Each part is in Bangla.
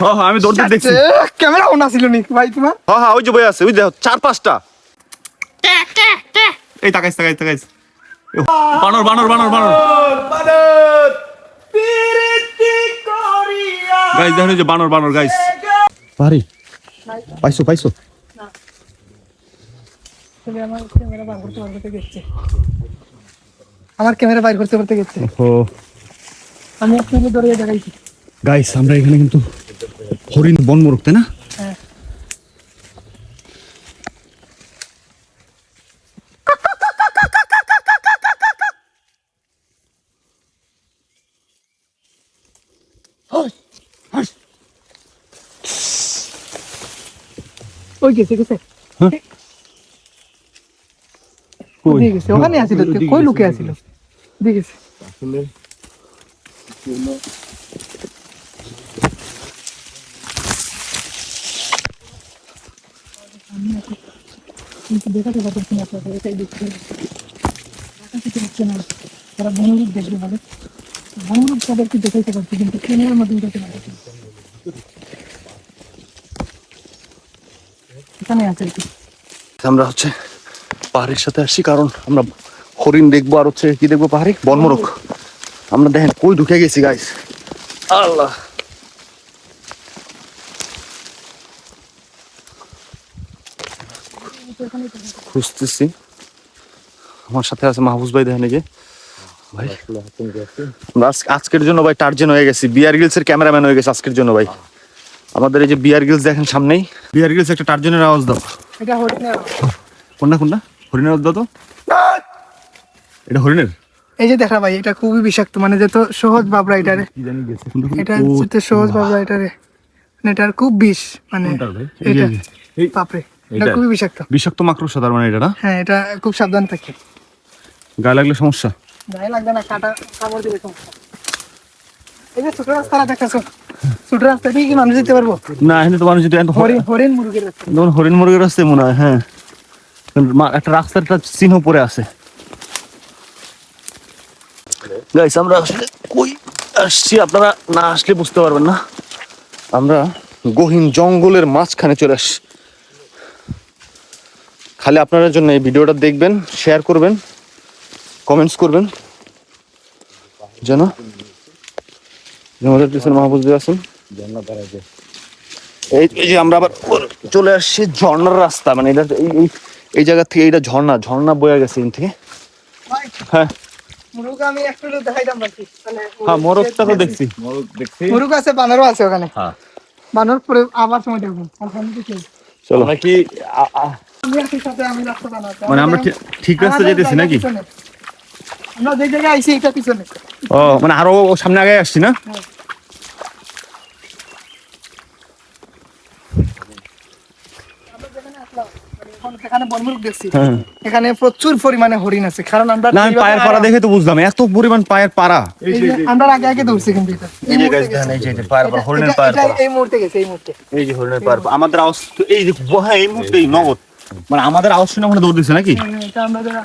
হ্যাঁ হ্যাঁ আমি দেখছি। ক্যামেরা অন আছিল নি ভাই তোমার। হ্যাঁ হ্যাঁ ওই যে বই আছে ওই দেখো চার পাঁচটা। এই তাকাইস তাকাইস তাকাইস। বানর বানর বানর বানর। গাইস এই যে বানর বানর গাইস পারি পাইছো পাইছো। আমার ক্যামেরা বার করতে করতে গেছে আমার ক্যামেরা বাইর করতে করতে গেছে। ও আমি আপনাকে ধরে দেখাইছি। গাইস আমরা এখানে কিন্তু হরিণ বন মোরগ তাই না? হ্যাঁ। ওই গেছে গেছে। কই? দিয়ে গেছে ওখানে আসিল কই লুকে আসিল? দিয়ে তারা বনরূপ দেখবে বনরূপ দেখাইতে পারছি কিন্তু এখানে আছে আমরা হচ্ছে পাহাড়ের সাথে আসছি, কারণ আমরা হরিণ দেখব আর হচ্ছে কি দেখব পাহাড়ি? বনমোরগ। আমরা দেখেন কই ঢুকে গেছি গাইস আল্লাহ। খুঁজতেছি। আমার সাথে আছে মাহফুজ ভাই দেখেন যে। ভাই আজকের জন্য ভাই টার্জেন হয়ে গেছি। বিয়ার গিলস এর ক্যামেরাম্যান হয়ে গেছে আজকের জন্য ভাই। আমাদের এই যে বিয়ার গিলস দেখেন সামনেই। বিয়ার গিলস একটা টার্জেনের আওয়াজ দাও। এটা হরিণের। কোন না কোন না হরিণের আওয়াজ দাও তো। এটা হরিণের? এই যে দেখা ভাই এটা খুবই বিষাক্ত মানে যত সহজ বাবরা এটারে এটা যত সহজ বাবরা এটারে মানে এটার খুব বিষ মানে এই যে, এটা বাপরে এটা খুবই বিষাক্ত। বিষাক্ত মাকড়সা তার মানে এটা না? হ্যাঁ এটা খুব সাবধান থাকে। গায়ে লাগলে সমস্যা? গায়ে লাগবে না কাটা কামড় দিবে সমস্যা। এই যে ছোট রাস্তাটা দেখাছো ছোট রাস্তা দিয়ে কি মানুষ যেতে পারব? না এখানে তো মানুষ যদি এত হরিণ হরিণ মুরগির রাস্তা। হরিণ মুরগের রাস্তায় মনে হয় হ্যাঁ। একটা রাস্তার চিহ্ন পড়ে আছে। গাইস আমরা আসলে কই আসছি? আপনারা না আসলে বুঝতে পারবেন না। আমরা গহীন জঙ্গলের মাঝখানে চলে আসছি খালি আপনাদের জন্য এই ভিডিওটা দেখবেন শেয়ার করবেন কমেন্টস করবেন। যেন আমাদের পিছনে মাহবুব ভাই আছেন। এই যে আমরা আবার চলে আসছি ঝর্ণার রাস্তা মানে এটা এই এই- এই জায়গা থেকে এইটা ঝর্ণা ঝর্ণা বয়ে গেছে এখান থেকে। হ্যাঁ। মুরুগ আমি একটু দেখাইতাম বাকি। মানে হ্যাঁ মোরগটা তো দেখছি। মুরুগ আছে বানরও আছে ওখানে। হ্যাঁ। বানর পরে আবার সময় দেখব। চলো। আমরা কি আমি আছি সাথে আমি রাস্তা বানাতে মানে আমরা ঠিক- ঠিক রাস্তা যেতেছি নাকি? আমরা যে জায়গায় আইছি এটা পিছনে। ও মানে আরও সামনে আগে আসছি না আমরা যেখানে আসলাম, মানে দেখছি হ্যাঁ। এখানে প্রচুর পরিমাণে হরিণ আছে কারণ আমরা না পায়ের পাড়া দেখে তো বুঝলাম এত পরিমাণ পায়ের পাড়া। আমরা আগে আগে দৌড়ছি কিন্তু এটা। এই যে এই যে পায়ের পাড়া, হরিণের পায়ের পাড়া। এই মুহূর্তে গেছে এই মুহূর্তে। এই যে হরিণের পায়ের পাড়া। আমাদের আওয়াজ এই যে হ্যাঁ এই মুহূর্তেই নগদ। মানে আমাদের আওয়াজ শুনে ওখানে দৌড় দিচ্ছে নাকি? হ্যাঁ, এটা আমরা যারা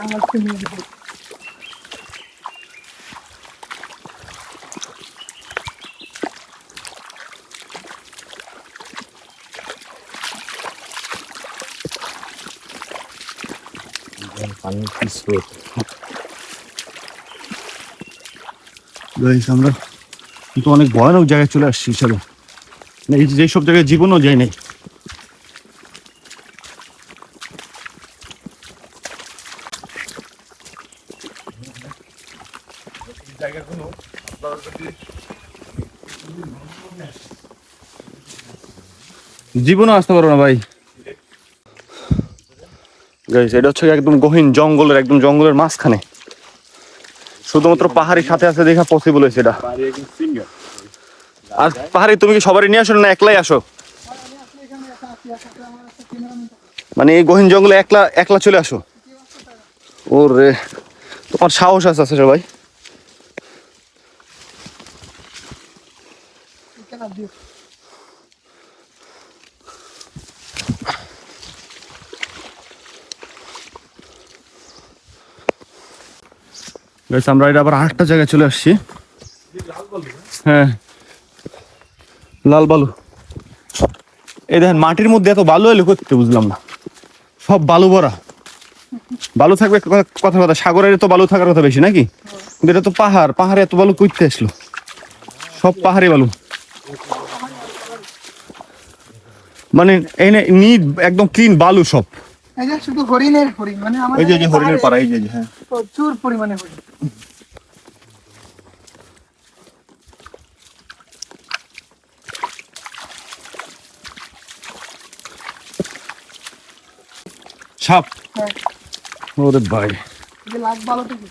আমরা কিন্তু অনেক ভয়ানক জায়গায় চলে আসছি হিসাবে মানে এই যে সব জায়গায় জীবনও যায় নাই। জীবনও আসতে পারব না ভাই। গাইস এটা হচ্ছে একদম গহীন জঙ্গলের, একদম জঙ্গলের মাঝখানে। শুধুমাত্র পাহাড়ি সাথে আছে দেখা পসিবল হয়েছে এটা। আর পাহাড়ি, তুমি কি সবারই নিয়ে আসো না একলাই আসো? মানে এই গহীন জঙ্গলে একলা একলা চলে আসো? ওরে, তোমার সাহস আছে সবাই। আমরা এটা আবার আরেকটা জায়গায় চলে আসছি। হ্যাঁ। লাল বালু। এই দেখেন, মাটির মধ্যে এত বালু এলো করতে বুঝলাম না। সব বালু ভরা। বালু থাকবে কথা কথা সাগরের তো বালু থাকার কথা বেশি নাকি? এটা তো পাহাড়, পাহাড়ে এত বালু করতে আসলো। সব পাহাড়ে বালু। মানে এই নিট একদম ক্লিন বালু সব। এই যে শুধু হরিণের হরিণ মানে আমাদের এই যে হরিণের পাড়া এই যে হ্যাঁ। প্রচুর পরিমাণে হরিণ। সাপ। হ্যাঁ। ওরে ভাই। যে লাখ ভালো থেকে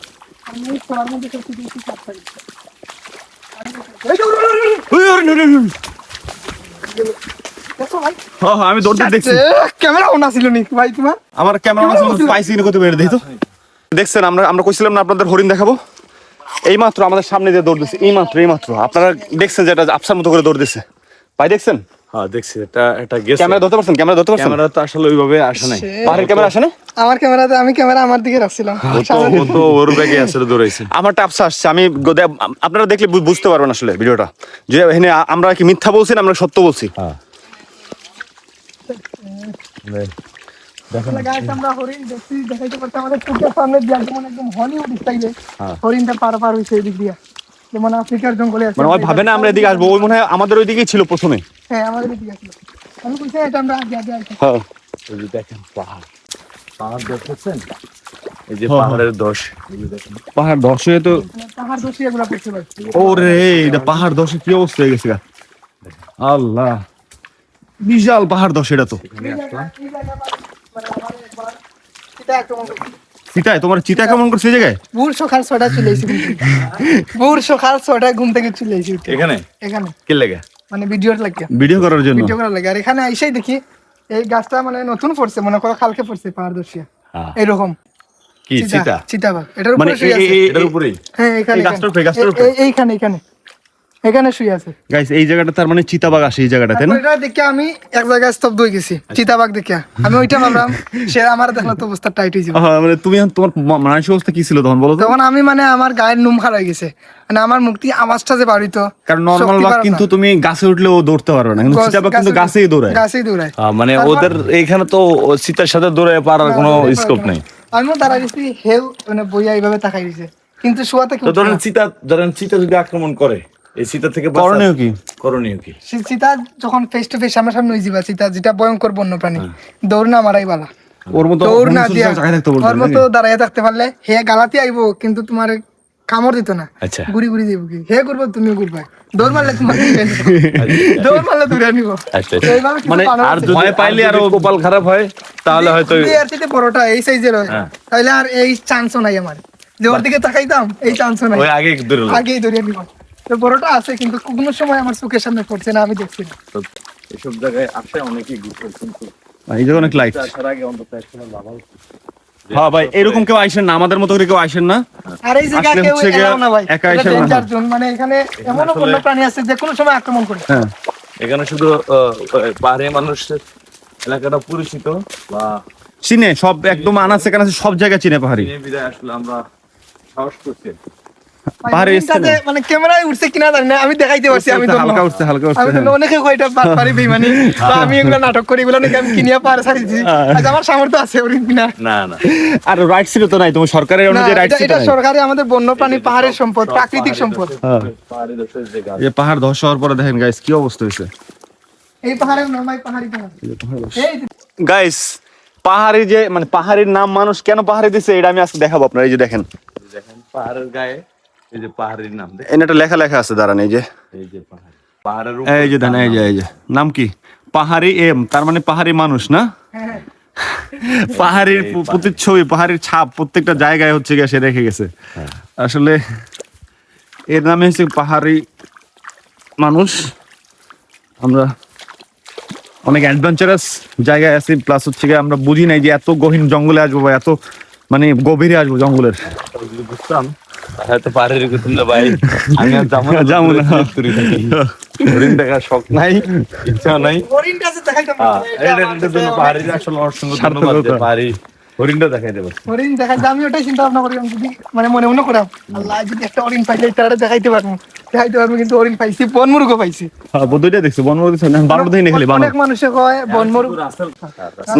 আমি এই তোলার মধ্যে সত্যি দেখছি সাপ থাকে এই যে, হ্যাঁ, হ্যাঁ, আমি দৌড়তে দেখছি। ক্যামেরা অন ছিল নি ভাই তোমার? আমার ক্যামেরা পাইছি কিনা কত বের দেখি তো দেখছেন আমরা আমরা কইছিলাম না আপনাদের হরিণ দেখাবো। এই মাত্র আমাদের সামনে দিয়ে দৌড় দিছে এই মাত্র এই মাত্র আপনারা দেখছেন যেটা আফসার মতো করে দৌড় দিছে ভাই দেখছেন? হ্যাঁ দেখছি এটা এটা গেছে। ক্যামেরা ধরতে পারছেন? ক্যামেরা ধরতে পারছেন? ক্যামেরা তো আসলে ওইভাবে আসে নাই। পাহাড়ের ক্যামেরা আসে না আমার ক্যামেরাতে আমি ক্যামেরা আমার দিকে রাখছিলাম। ও তো ওর ব্যাগে আসলে দৌড়াইছে। আমার টাপসা আসছে আমি আপনারা দেখলে বুঝতে পারবেন আসলে ভিডিওটা। যে এখানে আমরা কি মিথ্যা বলছি না আমরা সত্য বলছি? হ্যাঁ। আমরা হরিণ দেখছি দেখাইতে পারছি আমাদের চোখের সামনে দিয়ে যেমন একদম হলিউড স্টাইলে হরিণটা পার পার হইছে এই দিয়া। যেমন আফ্রিকার জঙ্গলে আছে। মানে ওই ভাবে না আমরা এদিকে আসব? ওই মনে হয় আমাদের ওই ছিল প্রথমে। হ্যাঁ আমাদের এদিকে আসলো। আমি কইছি এটা আমরা আগে আগে আইছি হ্যাঁ। এই যে দেখেন পাহাড়। পাহাড় দেখতেছেন এই যে হ্যাঁ, পাহাড়ের দশ। পাহাড় তো মানে পাহাড় এগুলা ওরে এটা পাহাড় ধসে কি অবস্থা হয়ে গেছে আল্লাহ। বিশাল পাহাড় ধস এটা তো। চিতায় তোমার চিতা কেমন করছে জায়গায়? ভোর সকাল ছটায় চলে এসেছি ভোর সকাল ছটায় ঘুম থেকে চলে এসেছি এখানে? এখানে। কি লাগে? মানে ভিডিওর লাগে। ভিডিও করার জন্য। ভিডিও করার লাগে। আর এখানে আইসাই দেখি এই গাছটা মানে নতুন পড়ছে মনে করো কালকে পড়ছে পাহাড়দর্শিয়া হ্যাঁ। এরকম। কি চিতা চিতাবাঘ এটার মানে উপরে এটার উপরেই? হ্যাঁ এখানে গাছটার উপরে, গাছটার উপরে? এইখানে এখানে। এখানে শুয়ে আছে। গাইস এই জায়গাটা তার মানে চিতাবাঘ আসে এই জায়গাটা তাই না? এটা দেখে আমি এক জায়গায় স্তব্ধ হয়ে গেছি চিতাবাঘ দেখে। আমি ওইটা ভাবলাম সে আমার দেখল তো অবস্থা টাইট হয়ে যাবে। মানে তুমি এখন তোমার মানসিক অবস্থা কি ছিল তখন বলো তখন আমি মানে আমার গায়ের নুম হয়ে গেছে। মানে আমার মুক্তি আওয়াজটা যে বাড়িত কারণ নর্মাল বাঘ কিন্তু তুমি গাছে উঠলেও দৌড়তে পারবে না কিন্তু চিতাবাঘ কিন্তু গাছেই দৌড়ায়। গাছেই দৌড়ায়। মানে ওদের এইখানে তো চিতার সাথে দৌড়ে পারার কোনো স্কোপ নেই। আমিও দাঁড়াই দিচ্ছি হেউ মানে বইয়া এইভাবে তাকাই দিছে কিন্তু শোয়াতে তো ধরেন চিতা ধরেন চিতা যদি আক্রমণ করে এই চিতা থেকে করণীয় কি? করণীয় কি? সীতা যখন ফেস টু ফেস সামনাসামনি হয়ে যাবা সীতা যেটা ভয়ঙ্কর বন্য প্রাণী দৌড় না মারাই বালা ওর মতো দৌড় না দিয়া ওর মতো দাঁড়াইয়া থাকতে পারলে হে গালাতে আইবো কিন্তু তোমার কামড় দিত না। আচ্ছা। গুড়ি গুড়ি দিব কি? হে করব তুমিও করবে। দৌড় মারলে তোমার দৌড় মারলে দূরে নিব। আচ্ছা মানে আর যদি ভয় পাইলে আর কপাল খারাপ হয় তাহলে হয়তো যদি এর থেকে বড়টা এই সাইজের হয় হ্যাঁ। তাহলে আর এই চান্সও নাই আমার। যে ওর দিকে তাকাইতাম এই চান্সও নাই। ওই আগে দূরে। আগেই ধরিয়ে নিব। তো বড়টা আছে কিন্তু কোনো সময় আমার চোখের সামনে পড়ছে না আমি দেখছি না। তো এসব জায়গায় আসে অনেকেই ঘুরতে কিন্তু এই যে অনেক লাইট আসার আগে অন্তত একসময় ভাবা হ্যাঁ ভাই এরকম কেউ আইসেন না আমাদের মতো করে কেউ আইসেন না। আর এই জায়গা কেউ এলাও না ভাই একা এসে না। zone, মানে এখানে এমনও কোনো প্রাণী আছে যে কোনো সময় আক্রমণ করে। হ্যাঁ। এখানে শুধু আহ, পাহাড়ি মানুষের এলাকাটা পরিচিত বা চিনে সব একদম আনাচে কানাচে সব জায়গায় চিনে পাহাড়ি। আসলে আমরা সাহস করছি। পাহাড়ে মানে ক্যামেরায় উঠছে কিনা জানি না আমি দেখাইতে পারছি আমি তো হালকা উঠছে হালকা উঠছে আমি হ্যাঁ। অনেকে পারি আমি এগুলো নাটক করি এগুলো নাকি আমি কিনিয়া পার ছাড়ি। আজ আমার সামর্থ্য আছে হরিণ কিনা। না না। আর রাইট ছিল তো নাই তোমার সরকারের অনুযায়ী রাইট ছিল এটা নাই? আমাদের বন্যপ্রাণী পাহাড়ের সম্পদ প্রাকৃতিক সম্পদ। হ্যাঁ। পাহাড়ি এই ধস হওয়ার পরে দেখেন গাইস কি অবস্থা হয়েছে? এই গাইস পাহাড়ি যে মানে পাহাড়ির নাম মানুষ কেন পাহাড়ি দিছে এটা আমি আজকে দেখাবো আপনার এই যে দেখেন। দেখেন পাহাড়ের গায়ে এই যে পাহাড়ির নাম দেখ। লেখা লেখা আছে দাঁড়ান এই যে। এই যে পাহাড়। পাহাড়ের এই যে দেন এই যে এই যে। নাম কি? পাহাড়ি এম তার মানে পাহাড়ি মানুষ না? হ্যাঁ পাহাড়ির প্রতিচ্ছবি পাহাড়ির ছাপ প্রত্যেকটা জায়গায় হচ্ছে গিয়ে সে রেখে গেছে। আসলে এর নামে হচ্ছে পাহাড়ি মানুষ। আমরা অনেক অ্যাডভেঞ্চারাস জায়গায় আছি প্লাস হচ্ছে গিয়ে আমরা বুঝি নাই যে এত গহীন জঙ্গলে আসব বা এত মানে গভীরে আসব জঙ্গলের। বুঝতাম হয়তো পাহাড়ের করতাম না ভাই। আমি আর যাব না যাব না। হরিণ দেখার শখ নাই ইচ্ছা নাই। হরিণ কাছে দেখাইতে হ্যাঁ, পাহাড়ির আসলে অসংখ্য ধন্যবাদ পাহাড়ি হরিণটা দেখাই দেবো। হরিণ দেখাইতে আমি ওটাই চিন্তা ভাবনা করি যদি মানে মনে মনে করাম আল্লাহ যদি একটা হরিণ পাইলে দেখাইতে পারব। দেখাইতে পারব কিন্তু হরিণ পাইছি হ্যাঁ দুইটা দেখছি বনমরুগ বানর দেখি খালি বানর। অনেক মানুষে কয় বনমুরগ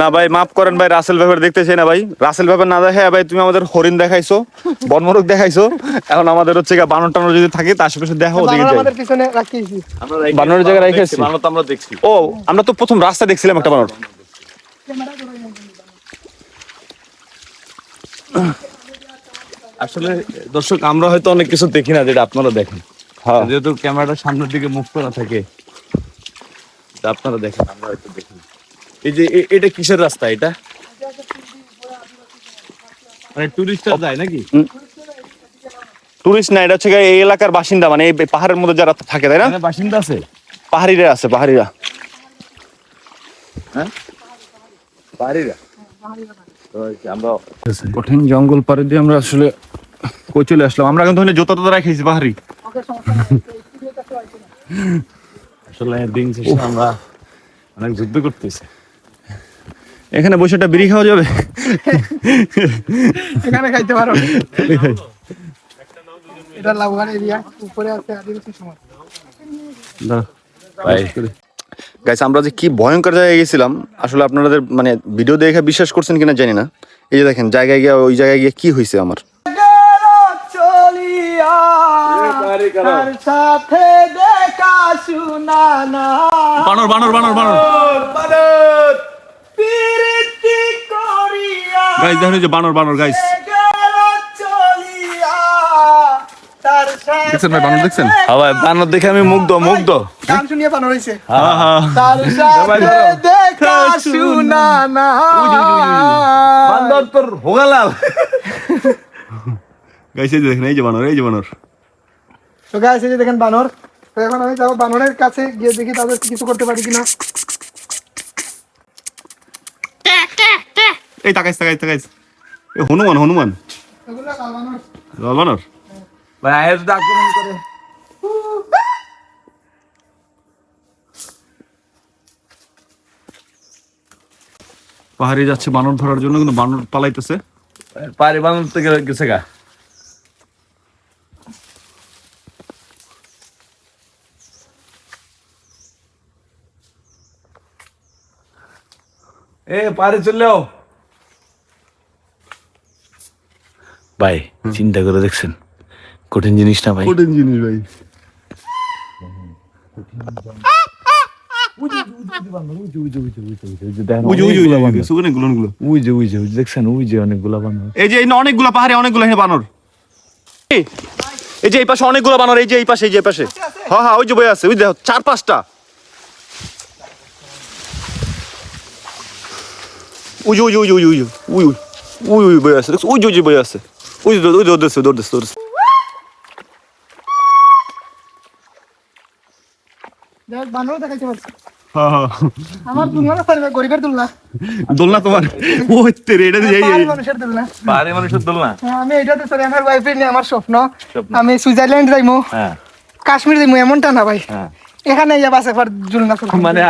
না ভাই মাফ করেন ভাই রাসেল ব্যাপার না ভাই। রাসেল ব্যাপার না দেখে ভাই তুমি আমাদের হরিণ দেখাইছো বনমরুগ দেখাইছো। এখন আমাদের হচ্ছে গিয়ে বানর টানর যদি থাকে তার আশেপাশে দেখো ওদিকে যাই। আমাদের পিছনে রাখিয়েছি। বানরের জায়গায় রাইখে বানর তো আমরা দেখছি। ও আমরা তো প্রথম রাস্তা দেখছিলাম একটা বানর। আসলে দর্শক আমরা হয়তো অনেক কিছু দেখি না যেটা আপনারা দেখেন। হ্যাঁ। যেহেতু ক্যামেরাটা সামনের দিকে মুখ করা থাকে আপনারা দেখেন আমরা হয়তো দেখি এই যে এটা কিসের রাস্তা এটা? মানে টুরিস্টরা যায় নাকি? টুরিস্ট না এটা হচ্ছে এই এলাকার বাসিন্দা মানে এই পাহাড়ের মধ্যে যারা থাকে তাই না? বাসিন্দা আছে? পাহাড়িরা আছে পাহাড়িরা। বাড়িরা আমরা কঠিন জঙ্গল পাড়ে দিয়ে আমরা আসলে কই চলে আসলাম? আমরা কিন্তু ওখানে জোতা টোতা রাখাইছি পাহাড়ি ওকে সমস্যা নাই এই studio তে আসতে না। আসলে দিন শেষে আমরা অনেক যুদ্ধ করতেছি। এখানে বসে একটা বিড়ি খাওয়া যাবে? এখানে খাইতে পারো। এটা লাভবান এরিয়া উপরে আছে আদিবাসী সমাজ। ভাই। গাইস আমরা যে কি ভয়ঙ্কর জায়গায় গেছিলাম আসলে আপনাদের মানে ভিডিও দেখে বিশ্বাস করছেন কিনা জানি না। এই যে দেখেন জায়গায় গিয়ে ওই জায়গায় গিয়ে কি হয়েছে আমার? চলিয়া তার সাথে দেখা শুনা না বানর বানর। বানর বানর। গাইস দেখেন এই যে বানর বানর গাইস দেখছেন ভাই বানর দেখছেন? হ্যাঁ ভাই বানর দেখে আমি মুগ্ধ মুগ্ধ। গান শুনিয়ে বানর হয়েছে হ্যাঁ হ্যাঁ। তার সাথে দেখা শুনা না বান্দর তোর হোগালাল। যে দেখেন এই যে বানর এই যে বানর। তো এই যে দেখেন বানর। তো এখন আমি যাব বানরের কাছে গিয়ে দেখি তাদের কিছু করতে পারি কিনা। এই তাকাইস তাকাইস তাকাইস এ হনুমান হনুমান। এগুলো কাল বানর? বানর? ভাই আয়ের যদি আক্রমণ করে পাহাড়ে যাচ্ছে বানর ধরার জন্য কিন্তু বানর পালাইতেছে। পারি বানর থেকে গেছে গা। এ পারে চললেও ভাই চিন্তা করে দেখছেন। কঠিন জিনিস না ভাই কঠিন জিনিস ভাই এই যে অনেকগুলো পাহাড়ে অনেকগুলো বানর এই, এই যে এই পাশে অনেকগুলো বানর এই যে এই পাশে এই যে এই পাশে হ্যাঁ হ্যাঁ ওই যে বই আছে ওই দেখো চার পাঁচটা ওই যে ওই যে ওই যে ওই যে ওই ওই ওই ওই ওই বই আছে? ওই যে ওই যে বই আছে ওই যে ওই দেখাইতে পারছি। হ্যাঁ হ্যাঁ। আমার তুলনা পারবে গরিবের তুলনা দোলনা তোমার? ও তেরে এটা দিয়ে এই- পাহাড়ি এই- মানুষের তুলনা পাহাড়ি মানুষের দোল হ্যাঁ, আমি এটাতে সরি আমার ওয়াইফের নিয়ে আমার স্বপ্ন। স্বপ্ন। আমি সুইজারল্যান্ড যাইমু। হ্যাঁ। কাশ্মীর যাইমু এমনটা না ভাই। হ্যাঁ। এখানে ইয়া বাসে পর জুলনা মানে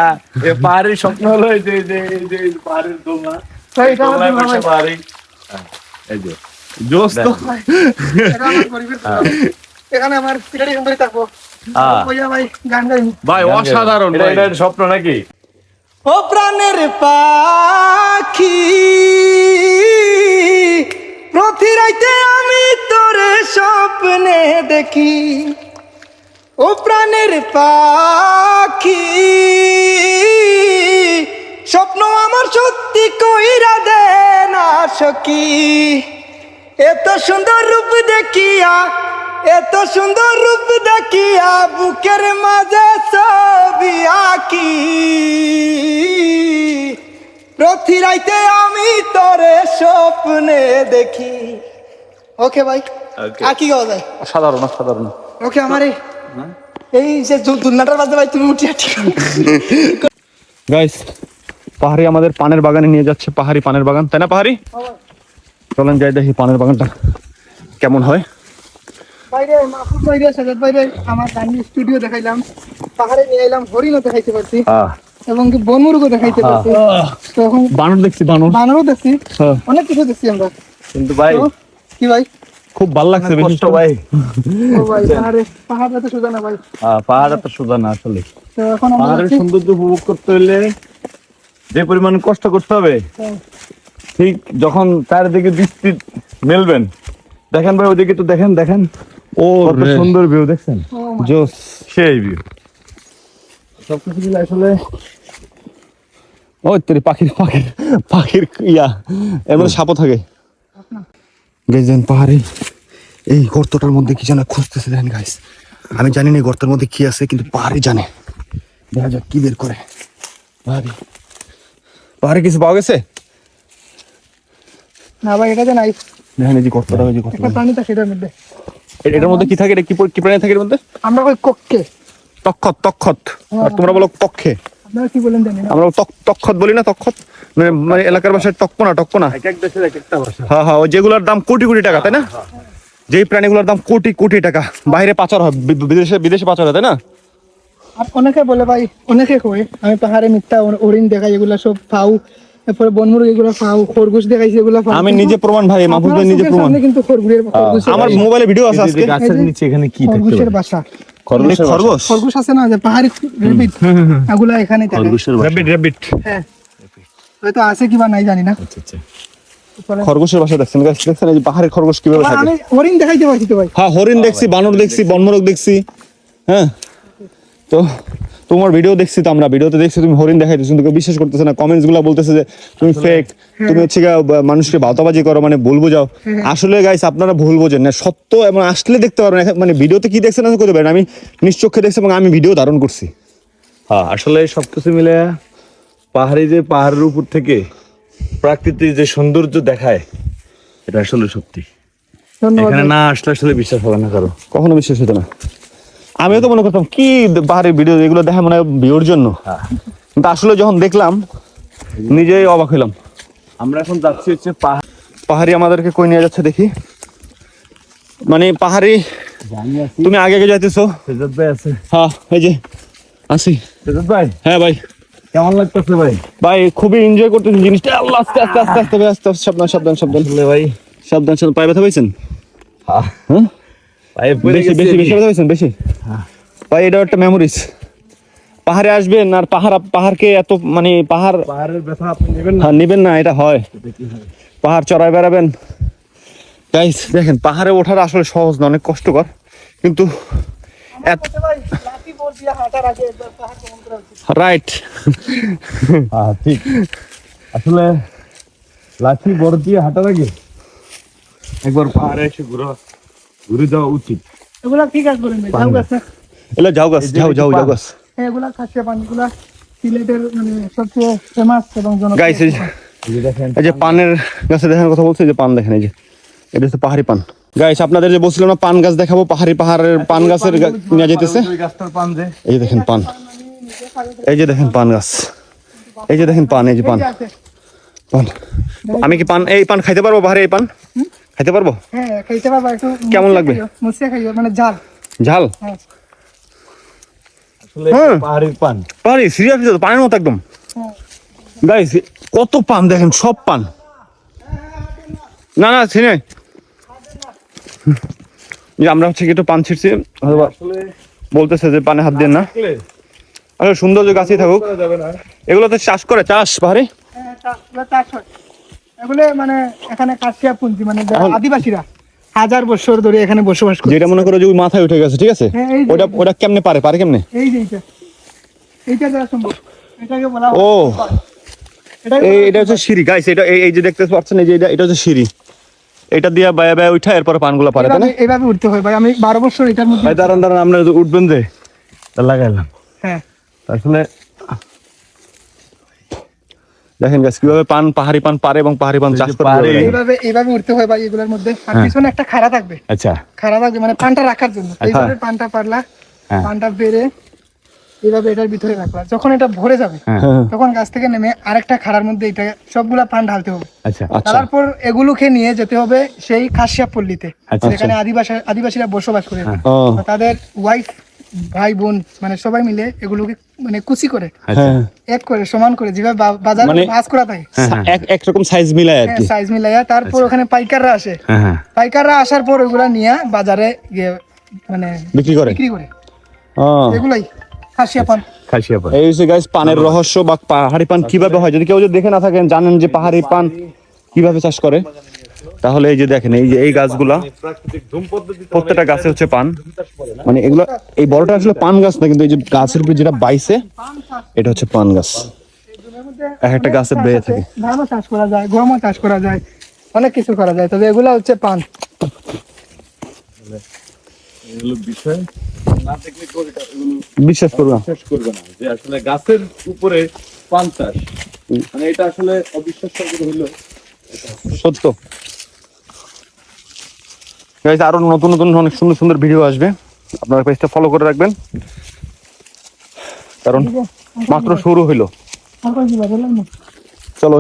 এ পাহাড়ির স্বপ্ন হলো এই যে যে যে পাহাড়ের দোলনা। তো এটা আমার দোলনায় তুলনা বসে ভাই। পাহাড়ি এই যে জোস এখানে আমার পিটারি করে থাকব। হ্যাঁ। ভাই গান গাইমু ভাই অসাধারণ এটা স্বপ্ন নাকি? ও প্রাণের পাখি প্রতি রাইতে আমি তোরে স্বপ্নে দেখি। ও প্রাণের পাখি স্বপ্ন আমার সত্যি কইরা দে না সখী এত সুন্দর রূপ দেখিয়া এত সুন্দর রূপ দেখিয়া বুকের মাঝে ছবি আঁকি। প্রতি রাইতে আমি তোরে স্বপ্নে দেখি। ওকে ভাই. আর কি গাওয়া যায়? অসাধারণ অসাধারণ। ওকে আমারে? এই এই যে দুলনাটার বাজে ভাই তুমি উঠিয়া ঠিক গাইস পাহাড়ি আমাদের পানের বাগানে নিয়ে যাচ্ছে পাহাড়ি পানের বাগান তাই না পাহাড়ি? চলেন যাই দেখি পানের বাগানটা। কেমন হয়? বাইরে মাহফুজ বাইরে সাজাদ বাইরে। আমার স্টুডিও দেখাইলাম। পাহাড়ে নিয়ে এলাম হরিণও দেখাইতে পারছি। এবং কি বনমুরগও দেখাইতে পারছি। বানর দেখছি বানর। বানরও দেখছি। হ্যাঁ। অনেক কিছু দেখছি আমরা। কিন্তু ভাই কি ভাই? খুব ভালো লাগছে কষ্ট ভাই। ও ভাই পাহাড়ে পাহাড় তো সোজা না ভাই? হ্যাঁ, পাহাড় তো সোজা না আসলে। তো এখন যাচ্ছি সৌন্দর্য উপভোগ করতে হলে যে পরিমাণ কষ্ট করতে হবে হ্যাঁ, ঠিক যখন চারিদিকে দৃষ্টি মেলবেন দেখেন ভাই ওদিকে তো দেখেন দেখেন। ও সুন্দর ভিউ দেখছেন? জোস। সেই ভিউ সবকিছু মিলে আসলে ওই তোর পাখির পাখির পাখির ইয়া মধ্যে সাপও থাকে। গেছেন পাহাড়ে এই গর্তটার মধ্যে কি যেন খুঁজতেছে দেখেন গাইস আমি জানি না গর্তের মধ্যে কি আছে কিন্তু পাহাড়ে জানে। দেখা যাক কি বের করে। পাহাড়ি পাহাড়ে কিছু পাওয়া গেছে? না ভাই এটা যে নাই দেখেন এই যে গর্তটা ওই যে একটা প্রাণী থাকে এটার মধ্যে। এটার মধ্যে কি থাকে? এটা কি কি প্রাণী থাকে এর মধ্যে? আমরা কক্ষে? তক্ষত তক্ষত। আর তোমরা বলো তক্ষে আপনারা কি বলেন জানি আমরা তক্ষত বলি না তক্ষত? মানে মানে এলাকার ভাষায় টক্কনা টক্কনা এক এক দেশের এক একটা ভাষা। হ্যাঁ হ্যাঁ যেগুলোর দাম কোটি কোটি টাকা তাই না? যেই প্রাণীগুলোর দাম কোটি কোটি টাকা বাইরে পাচার হয় বিদেশে বিদেশে পাচার হয় তাই না? আর অনেকে বলে ভাই অনেকে কয় আমি পাহাড়ে মিথ্যা হরিণ দেখাই এগুলা সব পাও এরপরে বনমুরগ এগুলো পাও খরগোশ দেখাইছি এগুলো পাও আমি নিজে প্রমাণ ভাই মাহফুজ ভাই নিজে প্রমাণ। কিন্তু খরগোশের আমার মোবাইলে ভিডিও আছে আজকে। গাছের নিচে এখানে কি দেখতে খরগোশের বাসা। খরগোশ? খরগোশ খরগোশ আছে না যে পাহাড়ি রেবিট এগুলা এখানে থাকে। খরগোশের র্যাবিট র্যাবিট হ্যাঁ। হয়তো আছে কিবা নাই জানি না। আচ্ছা আচ্ছা। খরগোশের বাসা দেখছেন গাছ দেখছেন এই যে পাহাড়ের খরগোশ কীভাবে থাকে? আমি হরিণ দেখাইতে পারছি তো ভাই। হ্যাঁ হরিণ দেখছি বানর দেখছি বনমরক দেখছি। হ্যাঁ। তো তোমার ভিডিও দেখছি তো আমরা ভিডিওতে দেখছি তুমি হরিণ দেখাইতেছো কিন্তু কেউ বিশ্বাস করতেছে না কমেন্টসগুলা বলতেছে যে তুমি ফেক তুমি হচ্ছে মানুষকে ভাওতাবাজি করো মানে ভুল বোঝাও। আসলে গাইস আপনারা ভুল বোঝেন না সত্য এবং আসলে দেখতে পারবেন এখন মানে ভিডিওতে কি দেখছেন না করতে পারেন আমি নিশ্চক্ষে দেখছি এবং আমি ভিডিও ধারণ করছি। হ্যাঁ আসলে সবকিছু মিলে পাহাড়ি যে পাহাড়ের উপর থেকে প্রাকৃতিক যে সৌন্দর্য দেখায় এটা আসলে সত্যি। এখানে না আসলে আসলে বিশ্বাস হবে না কারও। কখনো বিশ্বাস হতো না। আমিও তো মনে করতাম কি পাহাড়ের ভিডিও এগুলো দেখা মনে হয় ভিউর জন্য। কিন্তু আসলে যখন দেখলাম নিজেই অবাক হইলাম। আমরা এখন যাচ্ছি হচ্ছে পাহাড় পাহাড়ি আমাদেরকে কই নিয়ে যাচ্ছে দেখি। মানে পাহাড়ি তুমি আগে আগে যাইতেছো? সেজাদ ভাই আছে। হ্যাঁ এই যে আসি সেজাদ ভাই? হ্যাঁ ভাই। কেমন লাগতেছে ভাই? ভাই খুবই এনজয় করতেছি জিনিসটা। আল্লাহ আস্তে আস্তে আস্তে আস্তে আস্তে সাবধান সাবধান সাবধান। ভাই সাবধান সাবধান। পায়ে ব্যথা পাইছেন? হ্যাঁ। হ্যাঁ? বেশি বেশি বেশি ভাই এটা একটা মেমোরিজ পাহাড়ে আসবেন আর পাহাড় পাহাড়কে এত মানে পাহাড় পাহাড়ের ব্যথা আপনি নেবেন না। হ্যাঁ নিবেন না এটা হয়। পাহাড় চড়ায় বেড়াবেন। গাইস দেখেন পাহাড়ে ওঠার আসলে সহজ না অনেক কষ্টকর। কিন্তু। রাইট হ্যাঁ ঠিক। আসলে লাঠি বড় দিয়ে হাঁটার আগে একবার পাহাড়ে এসে ঘুরে ঘুরে যাওয়া উচিত এগুলা ঠিক আছে বলেন ঝাউ গাছ না? এলো যাও গাছ যাও যাও যাও গাছ হ্যাঁ এগুলা খাসিয়া পান এগুলা সিলেটের মানে সবচেয়ে ফেমাস এবং গাইস এই জনপ্রিয় যে- এই যে দেখেন পানের গাছে দেখানোর কথা বলছে যে পান দেখেন এই যে এটা হচ্ছে পাহাড়ি পান গাইস আপনাদের যে বলছিলাম না পান গাছ দেখাবো পাহাড়ি পাহাড়ের পান গাছের নিয়ে যেতেছে এই যে দেখেন পান এই যে দেখেন পান গাছ এই যে দেখেন পান এই যে পান পান আমি কি পান এই পান খাইতে পারব পাহাড়ে এই পান খাইতে পারব? হ্যাঁ খাইতে পারবা একটু কেমন লাগবে? মুছিয়ে খাইও মানে ঝাল। ঝাল? হ্যাঁ। হ্যাঁ। পান। পাহাড়ি সিরিয়াস পানের মতো একদম। হ্যাঁ। গাইস কত পান দেখেন সব পান। না না যে আমরা হচ্ছে একটু পান ছিটছি বলতেছে যে পানে হাত দেন না। আসলে সৌন্দর্য গাছই থাকুক। এগুলো তো চাষ করে চাষ পাহাড়ে? হ্যাঁ, তা- এগুলো মানে এখানে কাশিয়া পুঞ্জি মানে আদিবাসীরা হাজার বছর ধরে এখানে বসবাস করে যেটা মনে করো যে ওই মাথায় উঠে গেছে ঠিক আছে? হ্যাঁ, ওটা ওটা কেমনে পারে? পারে কেমনে? এই যে এইটা। এইটা যারা সম্ভব এটাকে বলা ও। এটা হচ্ছে সিঁড়ি। গাইস এটা এই যে দেখতে পাচ্ছেন এই যে এটা এটা হচ্ছে সিঁড়ি। এটা দিয়ে বায়া বায়া উঠা এরপরে পানগুলো পারে তাই না? এইভাবে- উঠতে হয় ভাই। আমি বারো বছর এটার মধ্যে ভাই দাঁড়ান দাঁড়ান আমরা উঠবেন যে লাগাইলাম। হ্যাঁ। আসলে দেখেন গাছ কীভাবে পান পাহাড়ি পান পারে এবং পাহাড়ি পান চাষ করে এইভাবে এইভাবে উঠতে হয় ভাই এগুলোর মধ্যে। আর পিছনে একটা খাড়া থাকবে। আচ্ছা। খাড়া থাকবে মানে পানটা রাখার জন্য। এইভাবে পানটা পারলা হ্যাঁ। পানটা বেড়ে এইভাবে এটার ভিতরে রাখলা। যখন এটা ভরে যাবে হ্যাঁ। হ্যাঁ, তখন গাছ থেকে নেমে আরেকটা খাড়ার মধ্যে এটা সবগুলা পান ঢালতে হবে। আচ্ছা আচ্ছা। তারপর এগুলোকে নিয়ে যেতে হবে সেই খাসিয়া পল্লীতে। আচ্ছা। যেখানে আদিবাসী আদিবাসীরা বসবাস করে। তাদের ওয়াইফ ভাই বোন মানে সবাই মিলে এগুলোকে মানে কুচি করে হ্যাঁ। এক করে সমান করে যেভাবে বাজারে মানে- ভাজ করা থাকে এক একরকম সাইজ মিলায় আর কি। সাইজ মিলাইয়া তারপর ওখানে পাইকাররা আসে। হ্যাঁ হ্যাঁ। পাইকাররা আসার পর ওগুলা নিয়ে বাজারে গিয়ে মানে বিক্রি করে? বিক্রি করে। এগুলাই। হাসিয়া পান খাসিয়া পান এই হচ্ছে গাইস পানের রহস্য বা পাহাড়ি পান কীভাবে হয়? যদি কেউ যদি দেখে না থাকেন জানেন যে পাহাড়ি পান কীভাবে চাষ করে? তাহলে এই যে দেখেন এই যে এই গাছগুলা প্রাকৃতিক ধূম পদ্ধতিতে প্রত্যেকটা গাছে হচ্ছে পান। মানে এগুলো এই বড়টা আসলে পান গাছ না কিন্তু এই যে গাছের উপরে যেটা বাইছে এটা হচ্ছে পান গাছ। এক একটা গাছে বেয়ে থাকে। ধানও চাষ করা যায় গমও চাষ করা যায় অনেক কিছু করা যায় তবে এগুলা হচ্ছে পান। বিশ্বাস করব। বিশ্বাস করবে না যে আসলে গাছের উপরে পান চাষ। মানে এটা আসলে অবিশ্বাস করে হইল সত্য। গাইস আরও নতুন নতুন অনেক সুন্দর সুন্দর ভিডিও আসবে। আপনারা পেজটা ফলো করে রাখবেন। কারণ মাত্র শুরু হইল। চলো